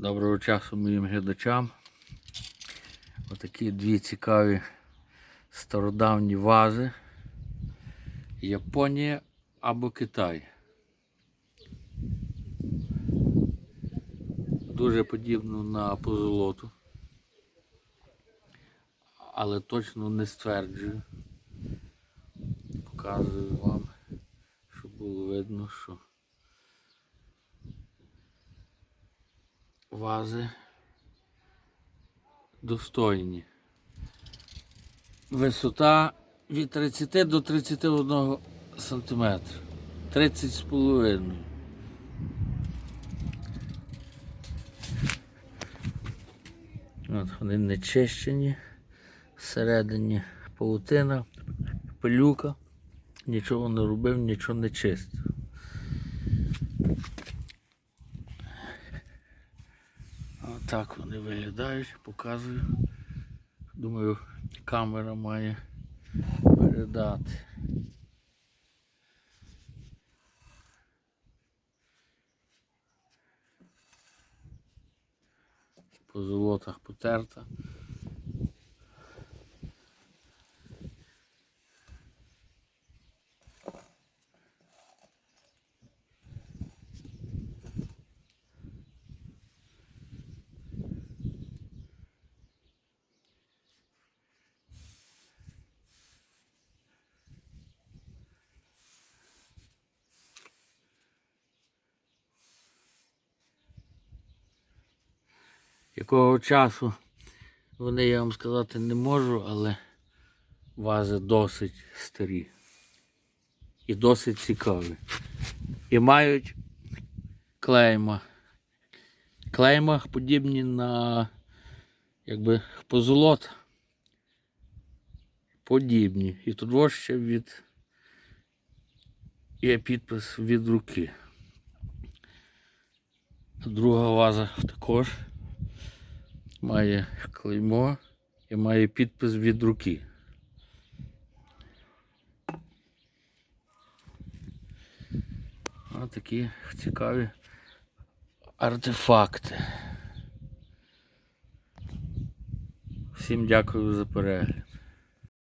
Доброго часу моїм глядачам. Отакі дві цікаві стародавні вази. Японія або Китай. Дуже подібно на позолоту. Але точно не стверджую. Показую вам, щоб було видно, що вази достойні. Висота від 30 до 31 см. 30 з половиною. От вони не чищені. Всередині паутина, пилюка. Нічого не робив, нічого не чистив. Отак вони виглядають, показую. Думаю, камера має передати. По золотах потерта. Якого часу вони я вам сказати не можу, але вази досить старі і досить цікаві. І мають клейма. Клейма подібні на якби позолот. Подібні. І тут ще від є підпис від руки. Друга ваза також має клеймо і має підпис від руки. Ось такі цікаві артефакти. Всім дякую за перегляд.